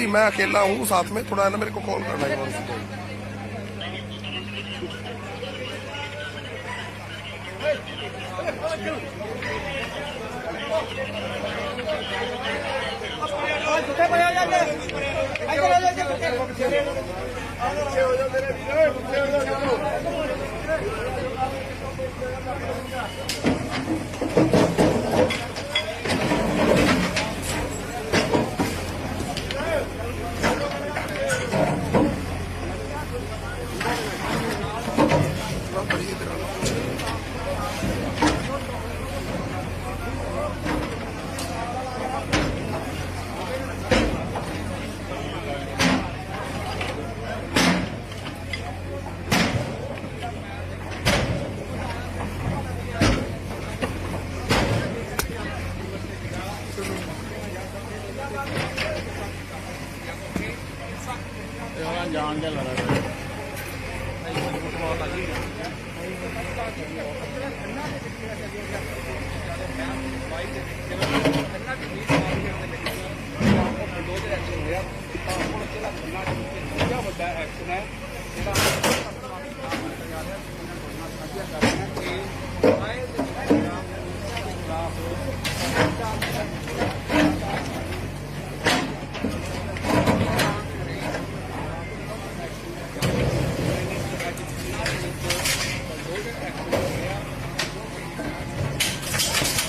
Busy मैं अकेला हूँ, साथ में थोड़ा है ना मेरे को कॉल करना है। ਜਾਣ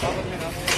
Sağ olun.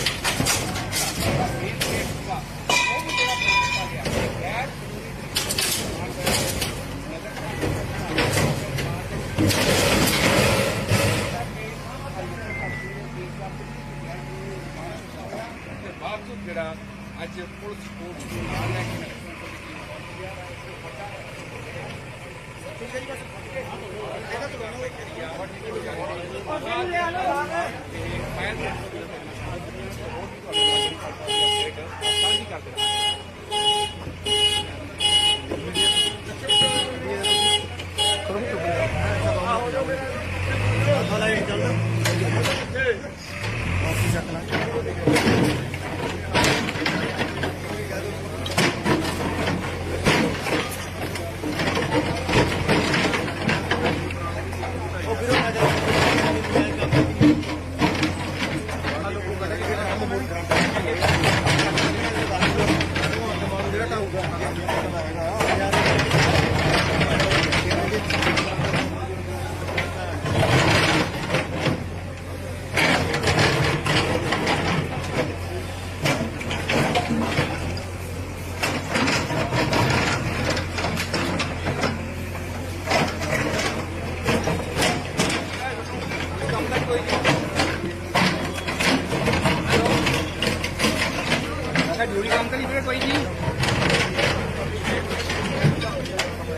ਅੱਛਾ ਡਿਊਟੀ ਕੰਮ ਕਰੀ ਵੀਰੇ ਕੋਈ ਜੀ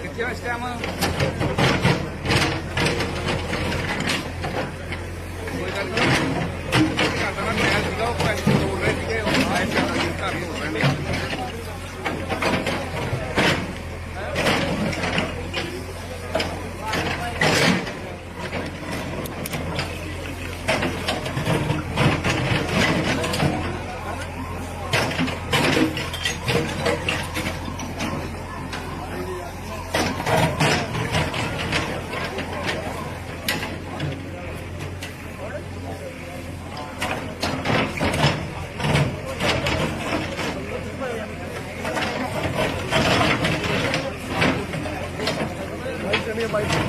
ਕਿੱਥੇ ਹੋ ਇਸ ਟਾਈਮ ਕੋਈ ਗੱਲ ਨਹੀਂ ਘਰ ਦਾ ਮੈਂ ਸੀਗਾ ਉਹ ਪੈਸੇ ਤੋੜ ਰਹੇ ਸੀਗੇ ਉਹ ਆਏ ਸੀ ਘਰ ਨੂੰ ਹੋ ਰਹੇ ਨੇ ਨਸ਼ਾ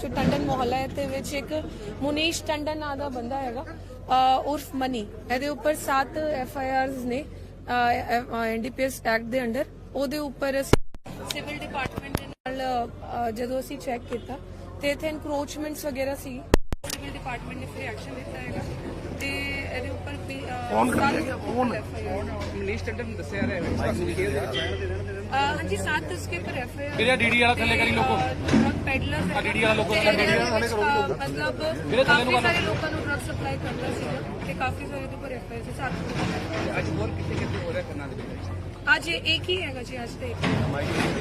ਜੋ ਟੰਡਨ ਮੁਹੱਲਾ ਹੈ, ਤੇ ਵਿੱਚ ਇੱਕ ਮੁਨੀਸ਼ ਟੰਡਨ ਨਾਂ ਦਾ ਬੰਦਾ ਹੈਗਾ ਉਰਫ ਮਨੀ। ਇਹਦੇ ਉੱਪਰ 7 ਐਫ ਆਈ ਆਰਸ ਨੇ ਐਨਡੀਪੀਐਸ ਐਕਟ ਦੇ ਅੰਡਰ। ਉਹਦੇ ਉੱਪਰ ਸਿਵਲ ਡਿਪਾਰਟਮੈਂਟ ਦੇ ਨਾਲ ਜਦੋਂ ਅਸੀਂ ਚੈੱਕ ਕੀਤਾ, ਤੇ ਇਥੇ ਇਨਕਰੋਚਮੈਂਟਸ ਵਗੈਰਾ ਸੀ। ਮੈਨੇਜਮੈਂਟ ਡਿਪਾਰਟਮੈਂਟ ਨੇ ਫਿਰ ਐਕਸ਼ਨ ਲਿੱਤਾ ਹੈਗਾ। ਤੇ ਇਹਦੇ ਉੱਪਰ ਵੀ ਕੌਣ ਕਰੇਗਾ ਕੌਨ ਮਨੀਸ਼ ਟੰਡਨ ਨੂੰ ਦੱਸਿਆ ਰਿਹਾ ਹੈ। ਹਾਂਜੀ ਸਾਤ ਤਸਕੇ ਪਰ ਐਫ ਵੀਰੇ ਡੀਡੀ ਵਾਲਾ ਥੱਲੇ ਕਰੀ ਲੋਕੋ। ਪੈਡਲਰ ਡੀਡੀ ਵਾਲਾ ਲੋਕੋ ਡੀਡੀ ਵਾਲਾ ਥੱਲੇ ਕਰੋ। ਮਤਲਬ ਵੀਰੇ ਥੱਲੇ ਨੂੰ ਸਾਰੇ ਲੋਕਾਂ ਨੂੰ ਡਰਗ ਸਪਲਾਈ ਕਰਦਾ ਸੀਗਾ ਤੇ ਕਾਫੀ ਸਾਰੇ ਤੋਂ ਪਰ ਐਫ ਸੀ ਸਾਥ ਅੱਜ ਹੋਰ ਕਿੱਥੇ ਕਿੱਥੇ ਹੋ ਰਿਹਾ ਕਰਨਾ ਦੇ ਵਿੱਚ? ਅੱਜ ਇੱਕ ਹੀ ਹੈਗਾ ਜੀ ਅੱਜ ਤੇ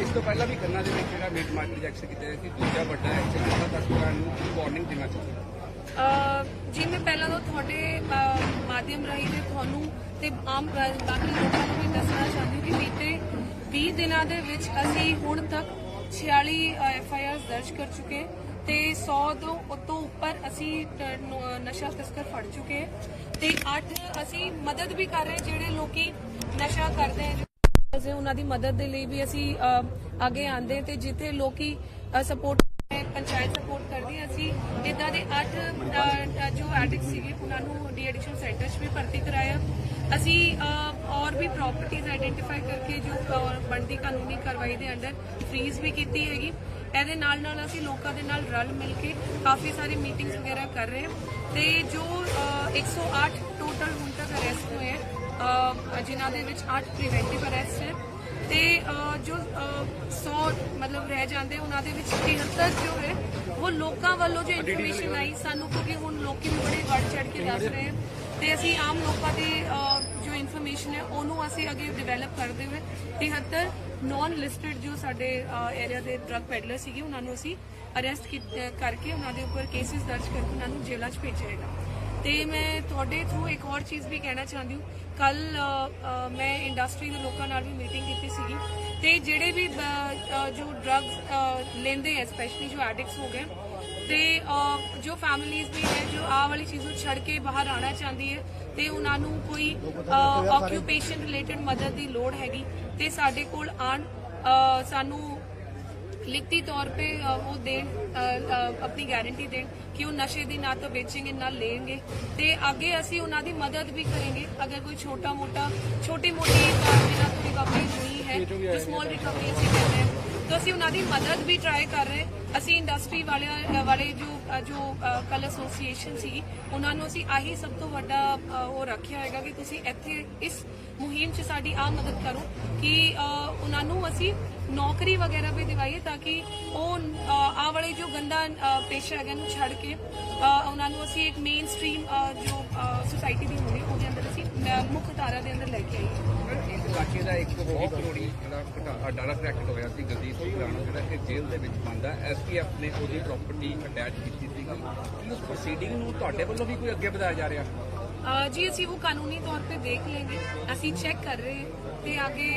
ਇਸ ਤੋਂ ਪਹਿਲਾਂ ਵੀ ਕਰਨਾ ਦੇ ਵਿੱਚ ਜਿਹੜਾ ਮੀਟ ਮਾਰਕੀਟ ਐਕਸ਼ਨ ਕੀਤਾ ਸੀ ਦੂਜਾ ਵੱਡਾ ਐਕਸ਼ਨ ਕੀਤਾ ਤਸਕਰਾਂ ਨੂੰ ਵਾਰਨਿੰਗ ਦੇਣਾ ਚਾਹੀਦਾ। ਜੀ, ਮੈਂ ਪਹਿਲਾਂ ਤੋਂ ਤੁਹਾਡੇ ਮਾਧਿਅਮ ਰਾਹੀਂ ਤੇ ਤੁਹਾਨੂੰ ਤੇ ਆਮ ਬਾਕੀ ਲੋਕਾਂ ਨੂੰ ਵੀ ਦੱਸਣਾ ਚਾਹੁੰਦੀ ਕਿ ਬੀਤੇ 20 ਦਿਨਾਂ ਦੇ ਵਿੱਚ ਅਸੀਂ ਹੁਣ ਤੱਕ 46 ਐਫ ਆਈ ਆਰਸ ਦਰਜ ਕਰ ਚੁੱਕੇ ਤੇ 100 ਤੋਂ ਉਤੋਂ ਉੱਪਰ ਅਸੀਂ ਨਸ਼ਾ ਤਸਕਰ ਫੜ ਚੁੱਕੇ ਤੇ 8 ਅਸੀਂ ਮਦਦ ਵੀ ਕਰ ਰਹੇ ਜਿਹੜੇ ਲੋਕੀ ਨਸ਼ਾ ਕਰਦੇ ਹੈ ਅਸੀਂ ਉਹਨਾਂ ਦੀ ਮਦਦ ਦੇ ਲਈ ਵੀ ਅਸੀਂ ਅੱਗੇ ਆਂਦੇ ਤੇ ਜਿੱਥੇ ਲੋਕੀ ਸਪੋਰਟ ਪੰਚਾਇਤ ਸਪੋਰਟ ਕਰਦੀ ਇਦਾਂ ਦੇ 8 ਜੋ ਐਡਿਕਟ ਸੀਗੇ ਉਹਨਾਂ ਨੂੰ ਡੀ ਐਡਿਕਸ਼ਨ ਸੈਂਟਰ 'ਚ ਵੀ ਭਰਤੀ ਕਰਾਇਆ। ਅਸੀਂ ਔਰ ਵੀ ਪ੍ਰਾਪਰਟੀਆਂ ਆਈਡੈਂਟੀਫਾਈ ਕਰਕੇ ਜੋ ਬਣਦੀ ਕਾਨੂੰਨੀ ਕਾਰਵਾਈ ਦੇ ਅੰਡਰ ਫ੍ਰੀਜ਼ ਵੀ ਕੀਤੀ ਹੈਗੀ। ਇਹਦੇ ਨਾਲ ਨਾਲ ਅਸੀਂ ਲੋਕਾਂ ਦੇ ਨਾਲ ਰਲ ਮਿਲ ਕੇ ਕਾਫੀ ਸਾਰੀ ਮੀਟਿੰਗਸ ਵਗੈਰਾ ਕਰ ਰਹੇ ਹਾਂ। ਤੇ ਜੋ ਅ, 108 ਟੋਟਲ ਹੁਣ ਤੱਕ ਅਰੈਸਟ ਹੋਏ ਹੈ ਜਿਨ੍ਹਾਂ ਦੇ ਵਿੱਚ 8 ਪ੍ਰੀਵੈਂਟਿਵ ਅਰੈਸਟ ਹੈ। ਤੇ ਜੋ ਅ, 100 ਮਤਲਬ ਰਹਿ ਜਾਂਦੇ ਉਹਨਾਂ ਦੇ ਵਿੱਚ 73 ਜੋ ਹੈ ਉਹ ਲੋਕਾਂ ਵੱਲੋਂ ਜੋ ਇਨਫੋਰਮੇਸ਼ਨ ਆਈ, ਸਾਨੂੰ ਕਿਉਂਕਿ ਹੁਣ ਲੋਕੀ ਵੀ ਬੜੇ ਵੱਧ ਚੜ ਕੇ ਦੱਸ ਰਹੇ ਹਨ। ਤੇ ਅਸੀਂ ਆਮ ਲੋਕਾਂ ਦੀ ਜੋ ਇਨਫੋਰਮੇਸ਼ਨ ਹੈ, ਉਹਨੂੰ ਅਸੀਂ ਅੱਗੇ ਡਿਵੈਲਪ ਕਰਦੇ ਹੋਏ 73 ਨਾਨ ਲਿਸਟਡ ਜੋ ਸਾਡੇ ਏਰੀਆ ਦੇ ਡਰਗ ਪੈਡਲਰ ਸੀਗੇ, ਉਹਨਾਂ ਨੂੰ ਅਸੀਂ ਅਰੈਸਟ ਕਰਕੇ ਉਹਨਾਂ ਦੇ ਉੱਪਰ ਕੇਸਿਸ ਦਰਜ ਕਰਕੇ ਉਹਨਾਂ ਨੂੰ ਜੇਲ੍ਹਾਂ 'ਚ ਭੇਜਿਆ ਹੈਗਾ। ਤੇ ਮੈਂ ਤੁਹਾਡੇ ਥਰੂ ਇੱਕ ਹੋਰ ਚੀਜ਼ ਵੀ ਕਹਿਣਾ ਚਾਹੁੰਦੀ ਹਾਂ। ਕੱਲ ਮੈਂ ਇੰਡਸਟਰੀ ਦੇ ਲੋਕਾਂ ਨਾਲ ਵੀ ਮੀਟਿੰਗ ਕੀਤੀ ਸੀਗੀ। ਤੇ ਜਿਹੜੇ ਵੀ ਜੋ ਡਰੱਗਸ ਲੈਂਦੇ ਆ ਸਪੈਸ਼ਲੀ ਜੋ ਐਡਿਕਟਸ ਹੋ ਗਏ, ਤੇ ਜੋ ਫੈਮਿਲੀਜ਼ ਵੀ ਹੈ ਜੋ ਆਹ ਵਾਲੀ ਚੀਜ਼ ਨੂੰ ਛੱਡ ਕੇ ਬਾਹਰ ਆਉਣਾ ਚਾਹੁੰਦੀ ਹੈ, ਤੇ ਉਹਨਾਂ ਨੂੰ ਕੋਈ ਆਕਿਊਪੇਸ਼ਨ ਰਿਲੇਟਡ ਮਦਦ ਦੀ ਲੋੜ ਹੈਗੀ, ਤੇ ਸਾਡੇ ਕੋਲ ਆਣ ਸਾਨੂੰ ਲਿਖਤੀ ਤੌਰ ਤੇ ਉਹ ਦੇਣ ਆਪਣੀ ਗਾਰੰਟੀ ਦੇਣ ਕਿ ਉਹ ਨਸ਼ੇ ਦੀ ਨਾ ਤੋਂ ਵੇਚੇਗੇ ਨਾ ਲੈਣਗੇ ਤੇ ਅੱਗੇ ਅਸੀਂ ਉਹਨਾਂ ਦੀ ਮਦਦ ਵੀ ਕਰਾਂਗੇ। ਅਗਰ ਕੋਈ ਛੋਟਾ ਮੋਟਾ ਛੋਟੀ ਮੋਟੀ ਜਿਹਨਾਂ ਤੋਂ ਰਿਕਵਰੀ ਹੋਈ ਹੈ ਜੋ ਸਮਾਲ ਰਿਕਵਰੀ ਅਸੀਂ ਕਹਿੰਦੇ ਹਾਂ। ਤਾਂ ਅਸੀਂ ਉਹਨਾਂ ਦੀ ਮਦਦ ਵੀ ਟਰਾਈ ਕਰ ਰਹੇ ਅਸੀਂ ਇੰਡਸਟਰੀ ਵਾਲਿਆਂ ਵਾਲੇ ਜੋ ਜੋ ਕਲ ਐਸੋਸੀਏਸ਼ਨ ਸੀ ਉਹਨਾਂ ਨੂੰ ਅਸੀਂ ਆਹੀ ਸਭ ਤੋਂ ਵੱਡਾ ਉਹ ਰੱਖਿਆ ਹੈਗਾ ਕਿ ਤੁਸੀਂ ਇੱਥੇ ਇਸ ਮੁਹਿੰਮ 'ਚ ਸਾਡੀ ਆ ਮਦਦ ਕਰੋ ਕਿ ਉਹਨਾਂ ਨੂੰ ਅਸੀਂ ਨੌਕਰੀ ਵਗੈਰਾ ਵੀ ਦਿਵਾਈਏ ਤਾਂ ਕਿ ਉਹ ਆ ਵਾਲੇ ਜੋ ਗੰਦਾ ਪੇਸ਼ਾ ਹੈਗਾ ਨੂੰ ਛੱਡ ਕੇ ਉਹਨਾਂ ਨੂੰ ਅਸੀਂ ਇੱਕ ਮੇਨ ਸਟ੍ਰੀਮ ਜੋ ਸੁਸਾਇਟੀ ਦੀ ਹੋਣੀ, ਉਹਦੇ ਅੰਦਰ ਅਸੀਂ ਮੁੱਖ ਧਾਰਾ ਦੇ ਅੰਦਰ ਲੈ ਕੇ ਆਈਏ। ਇਸ ਇਲਾਕੇ ਦਾ ਇੱਕ ਬਹੁਤ ਕਰੋੜੀ ਜਿਹੜਾ ਡਾਇਰੈਕਟ ਐਕਟ ਹੋਇਆ ਸੀ ਗਲਦੀਪ ਸਿੰਘ ਰਾਣਾ, ਜਿਹੜਾ ਕਿ ਜੇਲ੍ਹ ਦੇ ਵਿੱਚ ਬੰਦ ਹੈ ਐਸਪੀਐਫ ਨੇ ਉਹਦੀ ਪ੍ਰਾਪਰਟੀ ਅਟੈਚ ਕੀਤੀ ਸੀਗੀ ਉਸ ਪ੍ਰੋਸੀਡਿੰਗ ਨੂੰ ਤੁਹਾਡੇ ਵੱਲੋਂ ਵੀ ਕੋਈ ਅੱਗੇ ਵਧਾਇਆ ਜਾ ਰਿਹਾ? ਅ, ਜੀ ਅਸੀਂ ਉਹ ਕਾਨੂੰਨੀ ਤੌਰ ਤੇ ਦੇਖ ਲੈਂਗੇ ਅਸੀਂ ਚੈੱਕ ਕਰ ਰਹੇ ਹਾਂ ਤੇ ਅੱਗੇ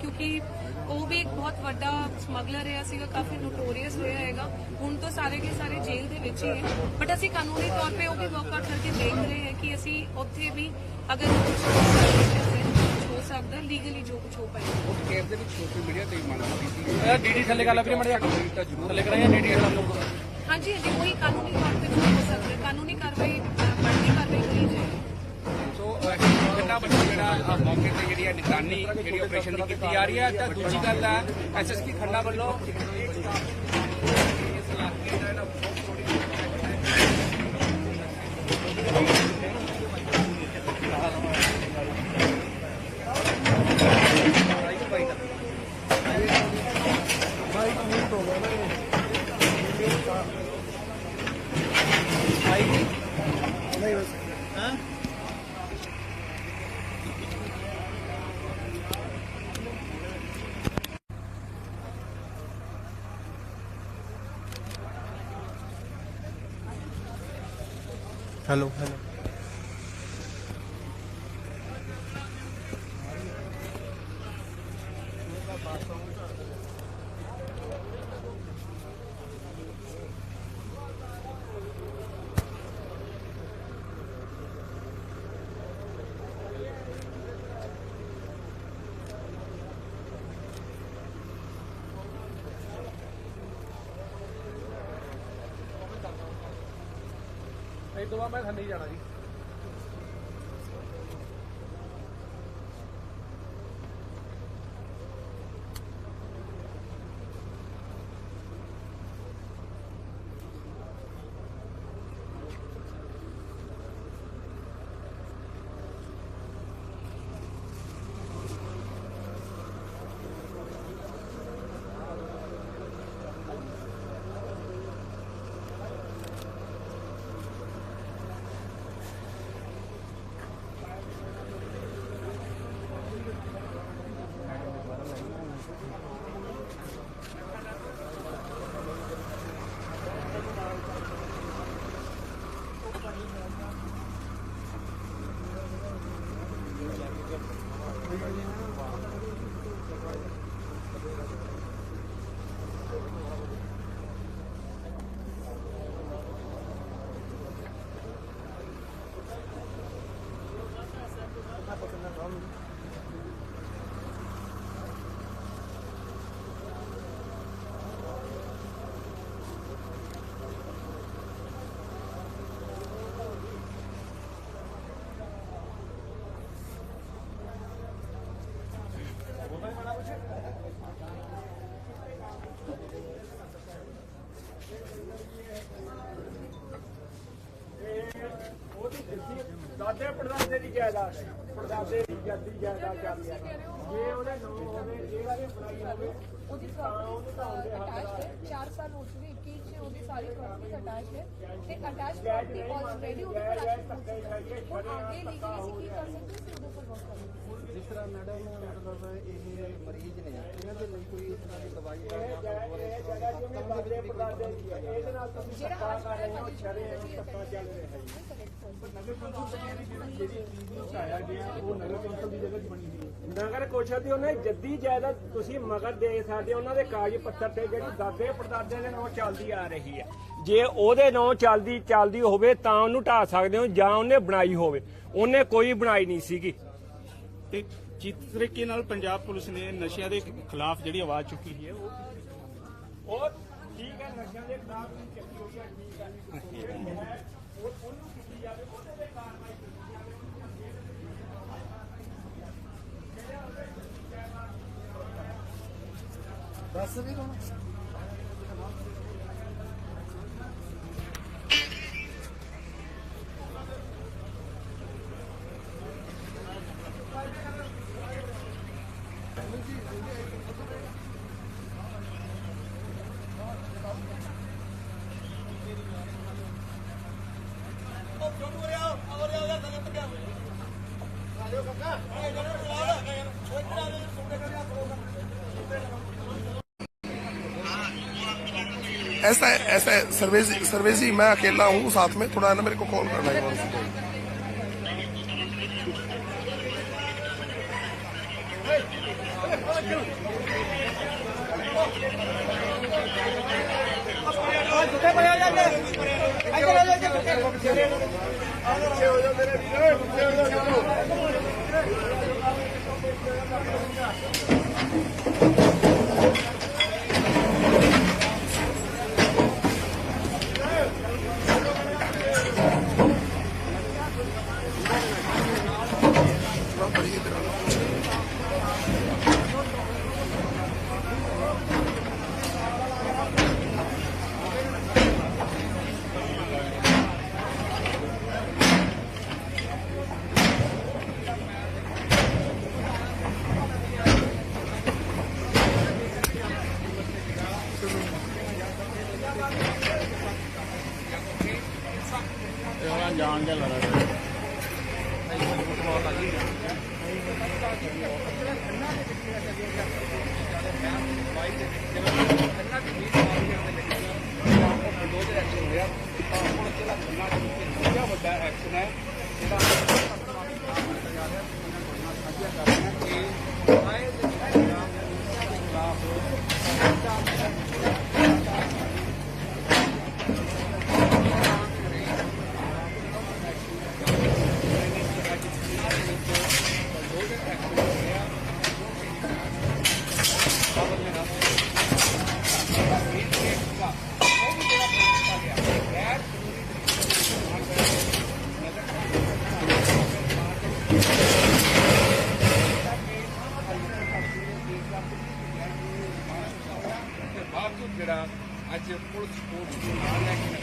ਕਿਉਂਕਿ ਉਹ ਵੀ ਇੱਕ ਬਹੁਤ ਵੱਡਾ ਸਮਗਲਰ ਰਿਹਾ ਸੀਗਾ ਕਾਫੀ ਨੋਟੋਰੀਅਸ ਹੋਇਆ ਹੈਗਾ। ਹੁਣ ਤਾਂ ਸਾਰੇ ਕੇ ਸਾਰੇ ਜੇਲ੍ਹ ਦੇ ਵਿੱਚ ਹੀ ਹੈ। ਬਟ ਅਸੀਂ ਕਾਨੂੰਨੀ ਤੌਰ ਤੇ ਉਹ ਵੀ ਵਰਕਆਊਟ ਕਰਕੇ ਦੇਖ ਰਹੇ ਹਾਂ ਕਿ ਅਸੀਂ ਉੱਥੇ ਵੀ ਅਗਰ ਹੋ ਸਕਦਾ ਲੀਗਲੀ ਜੋ ਕੁਝ ਹੋ ਪਾਏ ਉਸ ਕੇਸ ਦੇ ਵਿੱਚ ਸੋਸ਼ਲ ਮੀਡੀਆ ਤੇ ਵੀ ਮੰਗ ਕੀਤੀ ਇਹ ਡੀਡੀ ਥੱਲੇ ਕਰ ਲੈ ਵੀਰੇ ਮੜਿਆ ਤਾਂ ਜ਼ਰੂਰ ਥੱਲੇ ਕਰਾਇਆ ਡੀਡੀ ਹਾਂਜੀ ਹਾਂਜੀ ਕੋਈ ਕਾਨੂੰਨੀ ਤੌਰ ਤੇ ਜੋ ਹੋ ਸਕਦਾ ਹੈ, ਕਾਨੂੰਨੀ ਕਾਰਵਾਈ ਅ, ਬਣਦੀ ਕਾਰਵਾਈ ਕਰੀ ਜਾਏਗੀ ਸੋ ਕਿੰਨਾ ਵੱਡਾ ਜਿਹੜਾ ਮੌਕੇ ਤੇ ਜਿਹੜੀ ਹੈ ਨਿਗਰਾਨੀ, ਜਿਹੜੀ ਆਪਰੇਸ਼ਨ ਦੀ ਕੀਤੀ ਜਾ ਰਹੀ ਹੈ, ਤਾਂ ਦੂਜੀ ਗੱਲ ਹੈ ਐਸਐਸਪੀ ਖੰਨਾ ਵੱਲੋਂ ਇਸ ਇਲਾਕੇ ਦਾ ਜਿਹੜਾ ਬਹੁਤ ਥੋੜੀ hello. Hello. ਤੋਂ ਬਾਅਦ ਮੈਂ ਥੱਲੇ ਹੀ ਜਾਣਾ ਜੀ। ਜਾਇਦਾਦ ਹੈ ਪੜਦਾਦੇ ਦੀ ਜੱਦੀ ਜਾਇਦਾਦ ਚੱਲਦੀ ਹੈ ਜੇ ਉਹਦੇ ਨਾਂ ਹੋਵੇ ਜੇ ਉਹਦੀ ਬਣਾਈ ਹੋਵੇ ਉਹਦੀ ਪ੍ਰਾਪਰਟੀ ਅਟੈਚ ਹੈ 4 ਸਾਲ ਹੋ ਚੁੱਕੇ 21 ਚ ਉਹਦੀ ਸਾਰੀ ਪ੍ਰਾਪਰਟੀ ਅਟੈਚ ਹੈ ਤੇ ਅਟੈਚ ਪ੍ਰਾਪਰਟੀ ਆਲਰੇਡੀ ਉਹਦੇ ਕੋਲ ਅਟੈਚ ਹੁਣ ਅੱਗੇ ਲੀਗਲੀ ਅਸੀਂ ਕੀ ਕਰ ਸਕਦੇ ਸੀ ਉਹਦੇ ਉੱਪਰ ਵਰਕ ਕਰਾਂਗੇ ਜਿਸ ਤਰ੍ਹਾਂ ਮੈਡਮ ਮਤਲਬ ਇਹ ਮਰੀਜ਼ ਨੇ ਇਹਨਾਂ ਦੇ ਲਈ ਕੋਈ ਇਸ ਤਰ੍ਹਾਂ ਦੀ ਦਵਾਈ ਦਾ ਜਾਂ ਹੋਰ ਇਸ ਤਰ੍ਹਾਂ ਦੀ ਜਿਵੇਂ ਦਾਦੇ ਪੜਦਾਦੇ ਦੀ ਹੈ ਇਹਦੇ ਨਾਲ ਤੁਸੀਂ ਜਿਹੜਾ ਧੱਕਾ ਅੱਜ ਕਰ ਰਹੇ ਹੋ ਕੱਲ੍ਹ ਛੜੇ ਧੱਕਾ ਚੱਲ ਰਿਹਾ ਹੈ ਨਗਰ ਕੌਂਸਲ ਦੀ ਉਹਨੇ ਜੱਦੀ ਜਾਇਦਾਦ ਤੁਸੀਂ ਮਗਰ ਦੇ ਸਕਦੇ ਉਹਨਾਂ ਦੇ ਕਾਗਜ਼ ਪੱਤਰ ਤੇ ਜਿਹੜੀ ਦਾਦੇ ਪੜਦਾਦੇ ਦੇ ਨਾਂ ਚੱਲਦੀ ਆ ਰਹੀ ਹੈ, ਜੇ ਉਹਦੇ ਨਾਂ ਚੱਲਦੀ ਚੱਲਦੀ ਹੋਵੇ ਤਾਂ ਉਹਨੂੰ ਢਾ ਸਕਦੇ ਹੋ ਜਾਂ ਉਹਨੇ ਬਣਾਈ ਹੋਵੇ। ਉਹਨੇ ਕੋਈ ਬਣਾਈ ਨਹੀਂ ਸੀਗੀ ਤੇ ਜਿਸ ਤਰੀਕੇ ਨਾਲ ਪੰਜਾਬ ਪੁਲਿਸ ਨੇ ਨਸ਼ਿਆਂ ਦੇ ਖਿਲਾਫ ਜਿਹੜੀ ਆਵਾਜ਼ ਚੁੱਕੀ ਹੈ ਉਹ ਠੀਕ ਹੈ, ਨਸ਼ਿਆਂ ਦੇ ਖਿਲਾਫ ਵੀ ਚੱਕੀ ਹੋਈ ਹੈ ਠੀਕ ਹੈ ਉਹ ਉਹਨੂੰ ਕੀਤੀ ਜਾਵੇ ਉਹਦੇ ਤੇ ਕਾਰਵਾਈ ਦੱਸ ਵੀ ਕੌਣ ऐसा ऐसा सर्वेज, सर्वेजी, मैं अकेला हूँ, साथ में थोड़ा ना मेरे को कॉल करना है। बड़ी ਜਿਹੜਾ ਅੱਜ ਪੁਲਿਸ ਕੋਰਟ ਦੇ ਨਾਲ ਲੈ ਕੇ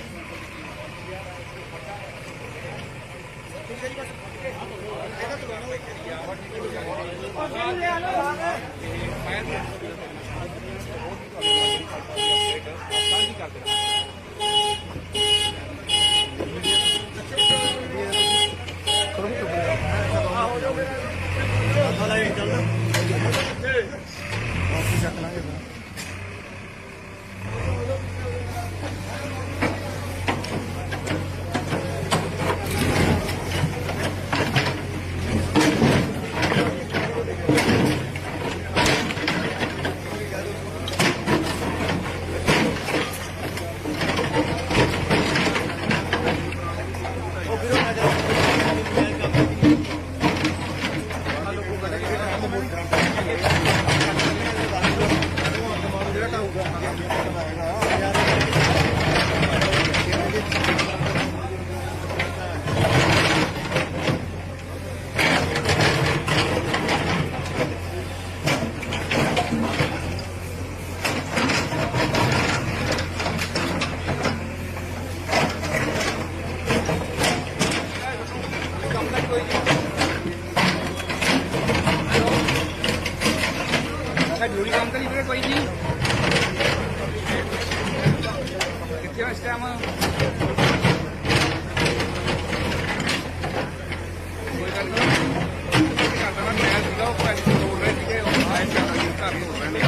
ਅੱਛਾ ਜ਼ਰੂਰੀ ਕੰਮ ਤਾਂ ਨਹੀਂ ਵੀਰੇ ਕੋਈ ਜੀ ਕਿੱਥੇ ਹੋ ਇਸ ਟਾਈਮ ਕੋਈ ਗੱਲ ਨਹੀਂ ਕਰਦਾ ਨਾ ਮੈਂ ਸੀਗਾ ਉਹ ਪੈਸੇ ਤੋੜ ਰਹੇ ਸੀਗੇ ਉਹ ਆਏ ਸੀ ਆਪਣੇ ਘਰ ਤੋੜ ਰਹੇ ਨੇ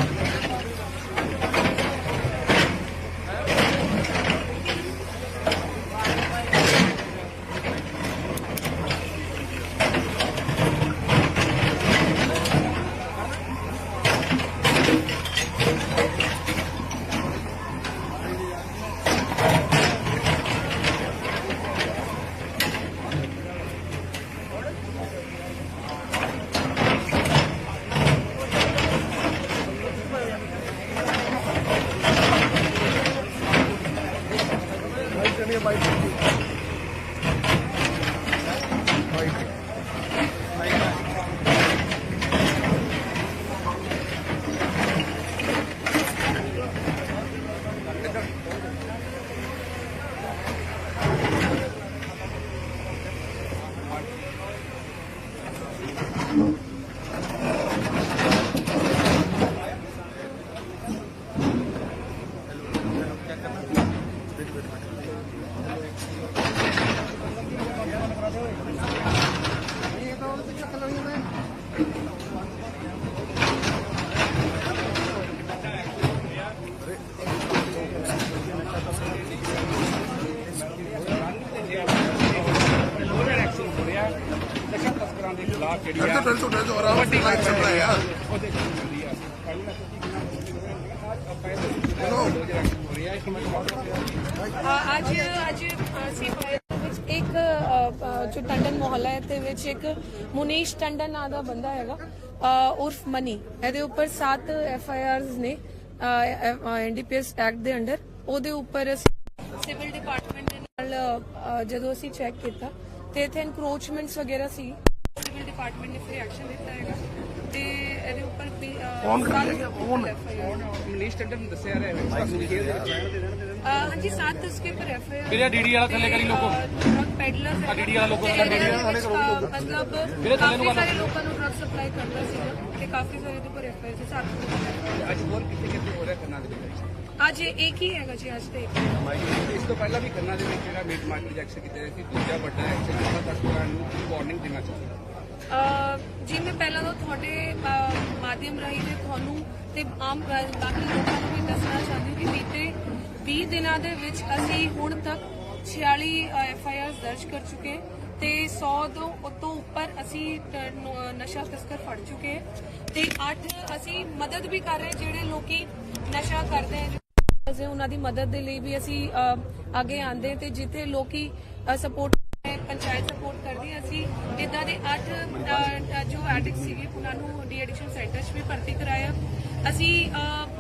ਐਕਸ਼ਨ ਹੋ ਰਿਹਾ ਜੋ ਟੰਡਨ ਮੁਹੱਲਾ ਹੈ ਤੇ ਵਿੱਚ ਇੱਕ ਮੁਨੀਸ਼ ਟੰਡਨ ਨਾਂ ਦਾ ਬੰਦਾ ਹੈਗਾ ਉਰਫ ਮਨੀ। ਇਹਦੇ ਉੱਪਰ ਸੱਤ ਐਫ ਆਈ ਆਰਸ ਨੇ ਐਨਡੀਪੀਐਸ ਐਕਟ ਦੇ ਅੰਡਰ। ਉਹਦੇ ਉੱਪਰ ਸਿਵਲ ਡਿਪਾਰਟਮੈਂਟ ਦੇ ਨਾਲ ਜਦੋਂ ਅਸੀਂ ਚੈੱਕ ਕੀਤਾ ਤੇ ਇਥੇ ਇਨਕਰੋਚਮੈਂਟਸ ਵਗੈਰਾ ਸੀ। ਸਿਵਲ ਡਿਪਾਰਟਮੈਂਟ ਨੇ ਫਿਰ ਐਕਸ਼ਨ ਦਿੱਤਾ ਹੈਗਾ। ਤੇ ਇਹਦੇ ਉੱਪਰ ਵੀ, ਅਹ, ਕੌਣ ਕਰੇਗਾ? ਕੌਨ ਕੌਣ? ਮਨੀਸ਼ ਟੱਡਰ ਨੂੰ ਦੱਸਿਆ ਰਿਹਾ ਹੈ। ਅਹ, ਹਾਂਜੀ ਸਾਤ ਤਸਕੇ ਪਰ ਐਫ ਆਈ ਆਰ ਵੀਰੇ ਡੀਡੀ ਵਾਲਾ ਥੱਲੇ ਕਰੀ ਲੋਕੋ? ਡਰਗ ਪੈਡਲਰ ਹੈ ਡੀਡੀ ਵਾਲਾ ਲੋਕੋ ਮਤਲਬ ਕਾਫੀ ਸਾਰੇ ਲੋਕਾਂ ਨੂੰ ਡਰਗ ਸਪਲਾਈ ਕਰਦਾ ਸੀਗਾ ਤੇ ਕਾਫੀ ਸਾਰੇ ਦੇ ਪਰ ਐਫ ਆਈ ਆਰ ਸੀ ਸਾਤ ਤਸਕੇ ਅੱਜ ਹੋਰ ਕਿੱਥੇ ਕਿੱਥੇ ਹੋ ਰਿਹਾ ਖੰਨਾ ਦੇ ਵਿੱਚ? ਅੱਜ ਇਹ ਇੱਕ ਹੀ ਹੈਗਾ ਜੀ ਅੱਜ ਤੇ ਇੱਕ। ਇਸ ਤੋਂ ਪਹਿਲਾਂ ਵੀ ਖੰਨਾ ਦੇ ਵਿੱਚ ਜਿਹੜਾ ਮੀਟ ਮਾਰਕੀਟ ਐਕਸ਼ਨ ਕੀਤਾ ਗਿਆ ਸੀ ਦੂਜਾ ਵੱਡਾ ਐਕਸ਼ਨ ਜਿਹੜਾ ਤਸਕਰਾਂ ਨੂੰ ਵਾਰਨਿੰਗ ਦੇਣਾ ਚਾਹੀਦਾ ਜੀ, ਮੈਂ ਪਹਿਲਾਂ ਤਾਂ ਤੁਹਾਡੇ ਮਾਧਿਅਮ ਰਾਹੀਂ ਤੇ ਤੁਹਾਨੂੰ ਤੇ ਆਮ ਬਾਕੀ ਲੋਕਾਂ ਨੂੰ ਵੀ ਦੱਸਣਾ ਚਾਹੁੰਦੀ ਕਿ ਬੀਤੇ 20 ਦਿਨਾਂ ਦੇ ਵਿੱਚ ਅਸੀਂ ਹੁਣ ਤੱਕ 46 ਐਫ ਆਈ ਆਰਸ ਦਰਜ ਕਰ ਚੁੱਕੇ ਤੇ 100 ਤੋਂ ਉਤੋਂ ਉੱਪਰ ਅਸੀਂ ਨਸ਼ਾ ਤਸਕਰ ਫੜ ਚੁੱਕੇ ਹਾਂ ਤੇ 8 ਅਸੀਂ ਮਦਦ ਵੀ ਕਰ ਰਹੇ ਜਿਹੜੇ ਲੋਕੀ ਨਸ਼ਾ ਕਰਦੇ ਹੈ ਉਹਨਾਂ ਦੀ ਮਦਦ ਦੇ ਲਈ ਵੀ ਅਸੀਂ ਅੱਗੇ ਆਂਦੇ ਤੇ ਜਿੱਥੇ ਲੋਕੀ ਸਪੋਰਟ ਪੰਚਾਇਤ ਸਪੋਰਟ ਕਰਦੀ ਹੈ ਅਸੀਂ। ਜਿੱਦਾਂ ਦੇ 8 ਜੋ ਐਡਿਕਟ ਸੀਗੇ ਉਹਨਾਂ ਨੂੰ ਡੀ ਐਡਿਕਸ਼ਨ ਸੈਂਟਰ 'ਚ ਵੀ ਭਰਤੀ ਕਰਾਇਆ। ਅਸੀਂ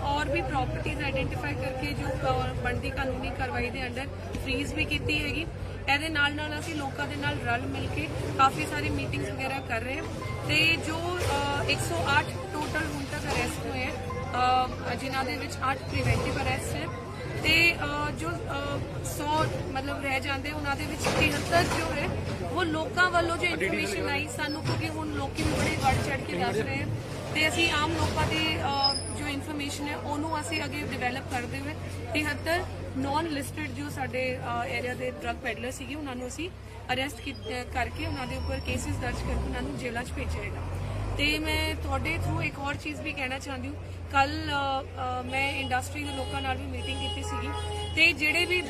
ਔਰ ਵੀ ਪ੍ਰਾਪਰਟੀਆਂ ਆਈਡੈਂਟੀਫਾਈ ਕਰਕੇ ਜੋ ਬਣਦੀ ਕਾਨੂੰਨੀ ਕਾਰਵਾਈ ਦੇ ਅੰਡਰ ਫ੍ਰੀਜ਼ ਵੀ ਕੀਤੀ ਹੈਗੀ। ਇਹਦੇ ਨਾਲ ਨਾਲ ਅਸੀਂ ਲੋਕਾਂ ਦੇ ਨਾਲ ਰਲ ਮਿਲ ਕੇ ਕਾਫੀ ਸਾਰੀ ਮੀਟਿੰਗਸ ਵਗੈਰਾ ਕਰ ਰਹੇ ਹਾਂ। ਤੇ ਜੋ ਅ, 108 ਟੋਟਲ ਹੁਣ ਤੱਕ ਅਰੈਸਟ ਹੋਏ ਹੈ ਜਿਨ੍ਹਾਂ ਦੇ ਵਿੱਚ 8 ਪ੍ਰੀਵੈਂਟਿਵ ਅਰੈਸਟ ਹੈ। ਤੇ ਜੋ 100 ਮਤਲਬ ਰਹਿ ਜਾਂਦੇ, ਉਹਨਾਂ ਦੇ ਵਿੱਚ 73 ਜੋ ਹੈ, ਉਹ ਲੋਕਾਂ ਵੱਲੋਂ ਜੋ ਇਨਫੋਰਮੇਸ਼ਨ ਆਈ ਸਾਨੂੰ, ਕਿਉਂਕਿ ਹੁਣ ਲੋਕੀ ਵੀ ਬੜੇ ਵੱਧ ਚੜ ਕੇ ਦੱਸ ਰਹੇ ਹਨ। ਤੇ ਅਸੀਂ ਆਮ ਲੋਕਾਂ ਦੀ ਜੋ ਇਨਫੋਰਮੇਸ਼ਨ ਹੈ, ਉਹਨੂੰ ਅਸੀਂ ਅੱਗੇ ਡਿਵੈਲਪ ਕਰਦੇ ਹੋਏ 73 ਨਾਨ ਲਿਸਟਡ ਜੋ ਸਾਡੇ ਏਰੀਆ ਦੇ ਡਰੱਗ ਪੈਡਲਰ ਸੀਗੇ, ਉਹਨਾਂ ਨੂੰ ਅਸੀਂ ਅਰੈਸਟ ਕਰਕੇ ਉਹਨਾਂ ਦੇ ਉੱਪਰ ਕੇਸਿਸ ਦਰਜ ਕਰਕੇ ਉਹਨਾਂ ਨੂੰ ਜੇਲ੍ਹਾਂ 'ਚ ਭੇਜਿਆ ਹੈਗਾ। ਤੇ ਮੈਂ ਤੁਹਾਡੇ ਥਰੂ ਇੱਕ ਹੋਰ ਚੀਜ਼ ਵੀ ਕਹਿਣਾ ਚਾਹੁੰਦੀ ਹਾਂ। ਕੱਲ ਮੈਂ ਇੰਡਸਟਰੀ ਦੇ ਲੋਕਾਂ ਨਾਲ ਵੀ ਮੀਟਿੰਗ ਕੀਤੀ ਸੀਗੀ। ਤੇ ਜਿਹੜੇ ਵੀ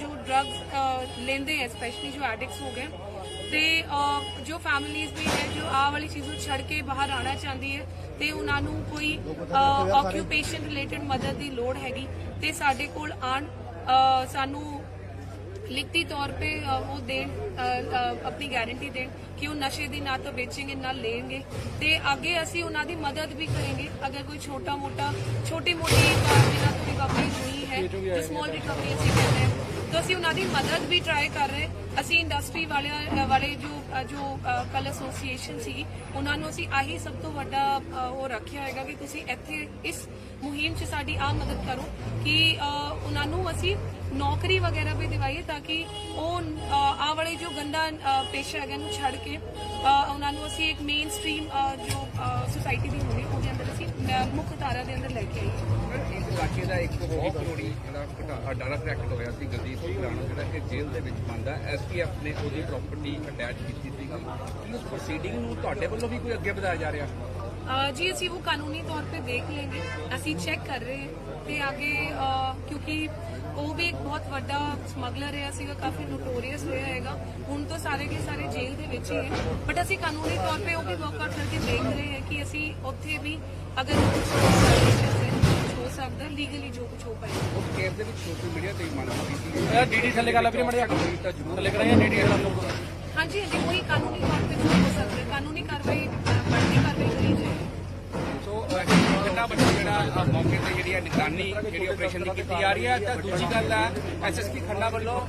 ਜੋ ਡਰੱਗਸ ਲੈਂਦੇ ਹੈ ਸਪੈਸ਼ਲੀ ਜੋ ਐਡਿਕਟਸ ਹੋ ਗਏ, ਤੇ ਜੋ ਫੈਮਿਲੀਜ਼ ਵੀ ਹੈ ਜੋ ਆਹ ਵਾਲੀ ਚੀਜ਼ ਨੂੰ ਛੱਡ ਕੇ ਬਾਹਰ ਆਉਣਾ ਚਾਹੁੰਦੀ ਹੈ, ਤੇ ਉਹਨਾਂ ਨੂੰ ਕੋਈ ਆਕਿਊਪੇਸ਼ਨ ਰਿਲੇਟਡ ਮਦਦ ਦੀ ਲੋੜ ਹੈਗੀ, ਤੇ ਸਾਡੇ ਕੋਲ ਆਣ ਸਾਨੂੰ ਲਿਖਤੀ ਤੌਰ ਤੇ ਉਹ ਦੇਣ ਆਪਣੀ ਗਾਰੰਟੀ ਦੇਣ ਕਿ ਉਹ ਨਸ਼ੇ ਦੀ ਨਾ ਤੋਂ ਵੇਚੇਗੇ ਨਾ ਲੈਣਗੇ। ਤੇ ਅੱਗੇ ਅਸੀਂ ਉਹਨਾਂ ਦੀ ਮਦਦ ਵੀ ਕਰਾਂਗੇ। ਅਗਰ ਕੋਈ ਛੋਟਾ ਮੋਟਾ ਛੋਟੀ ਮੋਟੀ ਜਿਹਨਾਂ ਤੋਂ ਰਿਕਵਰੀ ਨਹੀਂ ਹੈ ਜੋ ਸਮਾਲ ਰਿਕਵਰੀ ਅਸੀਂ ਕਰ ਰਹੇ ਤਾਂ ਅਸੀਂ ਉਹਨਾਂ ਦੀ ਮਦਦ ਵੀ ਟਰਾਈ ਕਰ ਰਹੇ ਅਸੀਂ ਇੰਡਸਟਰੀ ਵਾਲਿਆਂ ਵਾਲੇ ਜੋ ਜੋ ਕੱਲ ਐਸੋਸੀਏਸ਼ਨ ਸੀ ਉਹਨਾਂ ਨੂੰ ਅਸੀਂ ਆਹੀ ਸਭ ਤੋਂ ਵੱਡਾ ਉਹ ਰੱਖਿਆ ਹੈਗਾ ਕਿ ਤੁਸੀਂ ਇੱਥੇ ਇਸ ਮੁਹਿੰਮ 'ਚ ਸਾਡੀ ਆ ਮਦਦ ਕਰੋ ਕਿ ਅ, ਉਹਨਾਂ ਨੂੰ ਅਸੀਂ ਨੌਕਰੀ ਵਗੈਰਾ ਵੀ ਦਿਵਾਈਏ ਤਾਂ ਕਿ ਉਹ ਅ, ਅ, ਪੇਸ਼ਾ ਹੈਗਾ ਨੂੰ ਛੱਡ ਕੇ ਉਹਨਾਂ ਨੂੰ ਅਸੀਂ ਇੱਕ ਮੇਨ ਸਟ੍ਰੀਮ ਜੋ ਸੁਸਾਇਟੀ ਦੀ ਹੁੰਦੀ ਉਹਦੇ ਅੰਦਰ ਅਸੀਂ ਮੁੱਖ ਧਾਰਾ ਦੇ ਅੰਦਰ ਲੈ ਕੇ ਆਈਏ ਇਸ ਇਲਾਕੇ ਦਾ ਇੱਕ ਬਹੁਤ ਕਰੋੜੀ ਜਿਹੜਾ ਡਾਇਰੈਕਟ ਐਕਟ ਹੋਇਆ ਸੀ ਗਲਦੀਪ ਸਿੰਘ ਰਾਣਾ ਜਿਹੜਾ ਕਿ ਜੇਲ੍ਹ ਦੇ ਵਿੱਚ ਬੰਦ ਹੈ ਐਸਪੀਐਫ ਨੇ ਉਹਦੀ ਪ੍ਰਾਪਰਟੀ ਅਟੈਚ ਕੀਤੀ ਸੀਗੀ ਕੀ ਉਸ ਪ੍ਰੋਸੀਡਿੰਗ ਨੂੰ ਤੁਹਾਡੇ ਵੱਲੋਂ ਵੀ ਕੋਈ ਅੱਗੇ ਵਧਾਇਆ ਜਾ ਰਿਹਾ? ਜੀ ਅਸੀਂ ਉਹ ਕਾਨੂੰਨੀ ਤੌਰ ਤੇ ਦੇਖ ਲੈਂਗੇ ਅਸੀਂ ਚੈੱਕ ਕਰ ਰਹੇ ਹਾਂ ਤੇ ਅੱਗੇ ਕਿਉਂਕਿ ਉਹ ਵੀ ਇੱਕ ਬਹੁਤ ਵੱਡਾ ਸਮਗਲਰ ਰਿਹਾ ਸੀਗਾ ਕਾਫੀ ਨੋਟੋਰੀਅਸ ਰਿਹਾ ਹੈਗਾ। ਹੁਣ ਤਾਂ ਸਾਰੇ ਕੇ ਸਾਰੇ ਜੇਲ੍ਹ ਦੇ ਵਿੱਚ ਹੀ ਹੈ। ਬਟ ਅਸੀਂ ਕਾਨੂੰਨੀ ਤੌਰ ਤੇ ਉਹ ਵੀ ਵਰਕਆਊਟ ਕਰਕੇ ਦੇਖ ਰਹੇ ਹਾਂ ਕਿ ਅਸੀਂ ਉੱਥੇ ਵੀ ਅਗਰ ਕੁਝ ਹੋ ਸਕਦਾ ਲੀਗਲੀ ਜੋ ਕੁਝ ਹੋ ਪਾਏਗਾ। ਉਸ ਕੇਸ ਦੇ ਵਿੱਚ ਸੋਸ਼ਲ ਮੀਡੀਆ ਤੇ ਕੀਤੀ ਇਹ ਡੀਡੀ ਥੱਲੇ ਗੱਲ ਵੀਰੇ ਮੜਿਆ ਥੱਲੇ ਕਰਾਇਆ ਡੀਡੀ ਹਾਂਜੀ ਹਾਂਜੀ ਕੋਈ ਕਾਨੂੰਨੀ ਤੌਰ ਤੇ ਜੋ ਹੋ ਸਕਦਾ ਮੌਕੇ ਤੇ ਜਿਹੜੀ ਹੈ ਨਿਗਰਾਨੀ, ਜਿਹੜੀ ਆਪਰੇਸ਼ਨ ਦੀ ਕੀਤੀ ਜਾ ਰਹੀ ਹੈ, ਤਾਂ ਦੂਜੀ ਗੱਲ ਹੈ ਐਸਐਸਪੀ ਖੰਨਾ ਵੱਲੋਂ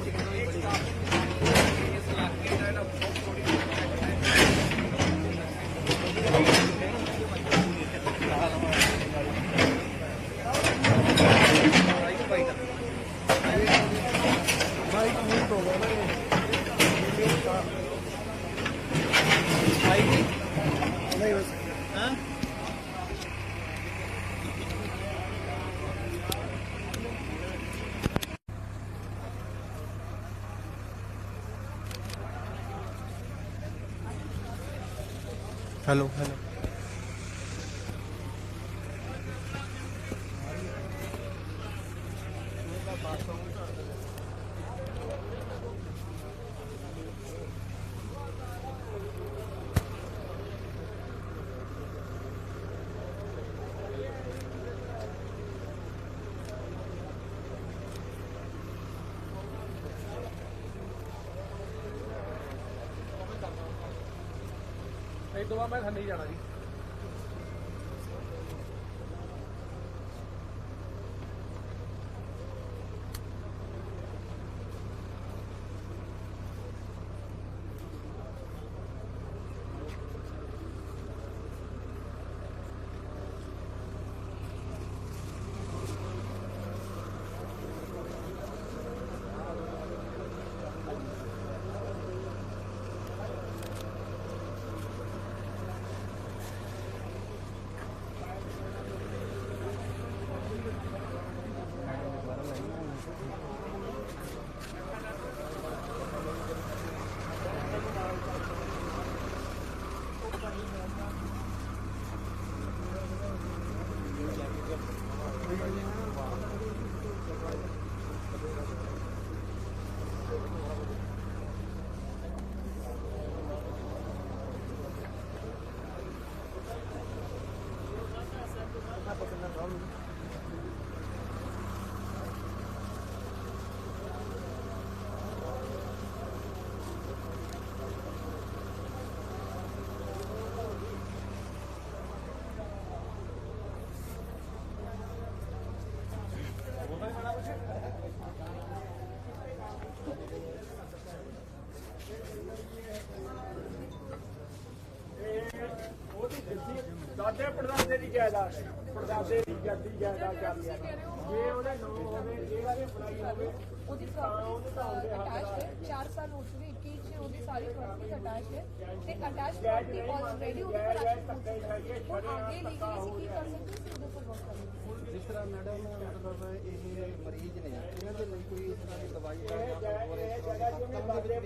hello. Hello. ਇੱਕ ਦੋ ਵਾਰ ਮੈਂ ਥੱਲੇ ਹੀ ਜਾਣਾ ਜੀ ਜਾਇਦਾਦ ਹੈ ਪੜਦਾਦੇ ਦੀ ਜੱਦੀ ਜਾਇਦਾਦ ਚੱਲਦੀ ਹੈ ਜੇ ਉਹਦੇ ਨਾਂ ਹੋਵੇ ਜਿਹੜਾ ਵੀ ਬਣਾਈ ਹੋਵੇ ਉਹਦੀ ਪ੍ਰਾਪਰਟੀ ਅਟੈਚ ਹੈ 4 ਸਾਲ ਹੋ ਚੁੱਕੇ 21 ਚ ਉਹਦੀ ਸਾਰੀ ਪ੍ਰਾਪਰਟੀ ਅਟੈਚ ਹੈ ਤੇ ਅਟੈਚ ਪ੍ਰਾਪਰਟੀ ਆਲਰੇਡੀ ਉਹਦੇ ਪਰ ਐਕਸ਼ਨ ਹੋ ਚੁੱਕਾ ਹੈ ਹੁਣ ਅੱਗੇ ਲੀਗਲੀ ਅਸੀਂ ਕੀ ਕਰ ਸਕਦੇ ਸੀ ਉਹਦੇ ਪਰ ਵਰਕ ਕਰਾਂਗੇ ਜਿਸ ਤਰ੍ਹਾਂ ਮੈਡਮ ਮਤਲਬ ਇਹ ਮਰੀਜ਼ ਨੇ ਇਹਨਾਂ ਦੇ ਲਈ ਕੋਈ ਇਸ ਤਰ੍ਹਾਂ ਦੀ ਦਵਾਈ ਦਾ ਜਾਂ ਹੋਰ ਇਸ ਤਰ੍ਹਾਂ ਦੀ